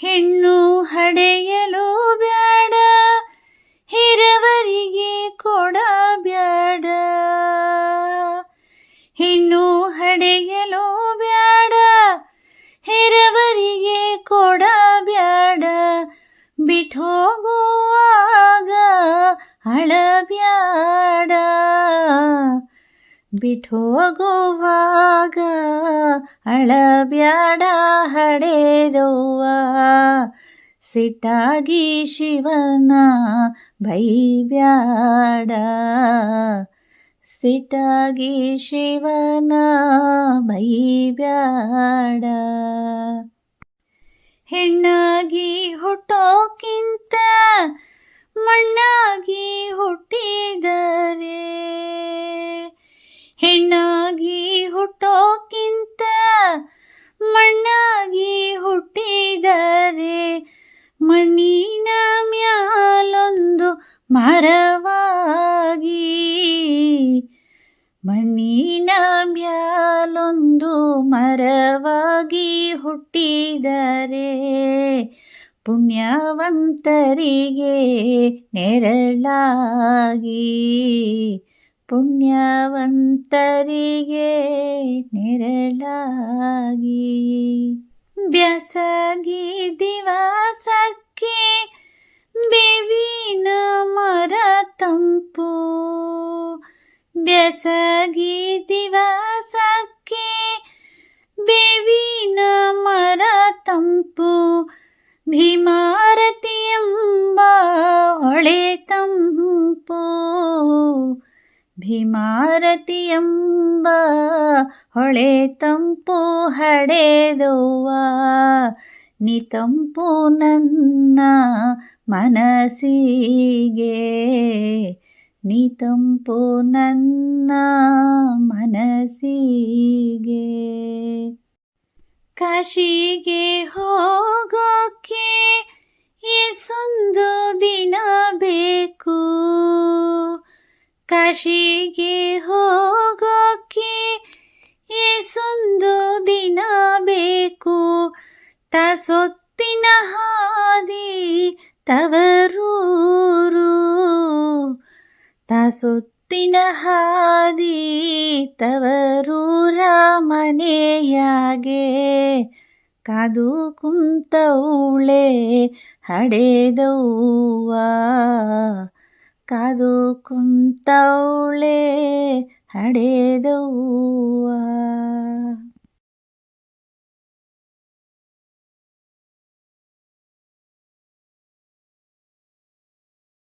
ಹೆಣ್ಣು ಹಡೆಯಲು ಬ್ಯಾಡ ಹಿರವರಿಗೆ ಕೊಡ ಬ್ಯಾಡ. ಹೆಣ್ಣು ಹಡೆಯಲು ಬ್ಯಾಡ ಹಿರವರಿಗೆ ಕೊಡ ಬ್ಯಾಡ. ಬಿಟ್ಟೋಗುವಾಗ ಅಳಬ್ಯಾಡ. ಬಿಟ್ಟೋಗುವಾಗ ಅಳಬ್ಯಾಡ ಹಡೆದವ್ವ. ಸಿಟ್ಟಾಗಿ ಶಿವನ ಬೈಬ್ಯಾಡ. ಸಿಟ್ಟಾಗಿ ಶಿವನ ಬೈಬ್ಯಾಡ. ಹೆಣ್ಣಾಗಿ ಮರವಾಗಿ ಮಣ್ಣಿನ ಮ್ಯಾಲೊಂದು ಮರವಾಗಿ ಹುಟ್ಟಿದರೆ ಪುಣ್ಯವಂತರಿಗೆ ನೆರಳಾಗಿ ಪುಣ್ಯವಂತರಿಗೆ ನೆರಳಾಗಿ. ಬ್ಯಾಸಗಿ ದಿವಸಕ್ಕೆ ತಂಪು ಬೆಸಗಿ ದಿವಸಕ್ಕೆ ಬೇವಿನ ಮರ ತಂಪು ಭೀಮಾರತಿ ಎಂಬ ಹೊಳೆ ತಂಪು ಭೀಮಾರತಿ ಎಂಬ ಹೊಳೆ ತಂಪು ಹಡೆದವ್ವ ನೀ ತಂಪು ನನ್ನ ಮನಸ್ಸಿಗೆ. ನಿತಂಪು ನನ್ನ ಮನಸ್ಸಿಗೆ. ಕಾಶಿಗೆ ಹೋಗೋಕೆ ಎಸೊಂದು ದಿನ ಬೇಕು. ಕಾಶಿಗೆ ಹೋಗೋಕೆ ತಾಸೊತ್ತಿನ ಹಾದಿ ತವರೂರು. ತಾಸೊತ್ತಿನ ಹಾದಿ ತವರೂರ ಮನೆಯಾಗೆ. ಕಾದು ಕುಂತೌಳೆ ಹಡೆದವ್ವ. ಕಾದು ಕುಂತೌಳೆ ಹಡೆದವ್ವ.